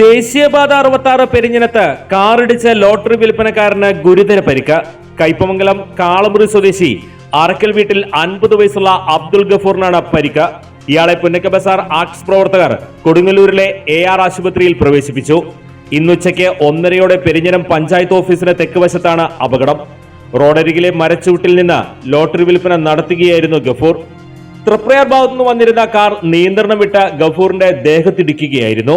ദേശീയപാത അറുപത്തി ആറ് പെരിഞ്ഞനത്ത് കാറിടിച്ച ലോട്ടറി വിൽപ്പനക്കാരന് ഗുരുതര പരിക്ക്. കൈപ്പമംഗലം കാളമുറി സ്വദേശി അറക്കൽ വീട്ടിൽ അൻപത് വയസ്സുള്ള അബ്ദുൾ ഗഫൂറിനാണ് പരിക്ക്. ഇയാളെ പുന്നക്ക ബസാർ ആർട്സ് പ്രവർത്തകർ കൊടുങ്ങല്ലൂരിലെ എ ആർ ആശുപത്രിയിൽ പ്രവേശിപ്പിച്ചു. ഇന്നുച്ചയ്ക്ക് ഒന്നരയോടെ പെരിഞ്ഞനം പഞ്ചായത്ത് ഓഫീസിന് തെക്ക് വശത്താണ് അപകടം. റോഡരികിലെ മരച്ചുവട്ടിൽ നിന്ന് ലോട്ടറി വിൽപ്പന നടത്തുകയായിരുന്നു ഗഫൂർ. തൃപ്രയാർ ഭാഗത്തുനിന്ന് വന്നിരുന്ന കാർ നിയന്ത്രണം വിട്ട ഗഫൂറിന്റെ ദേഹത്തിടിക്കുകയായിരുന്നു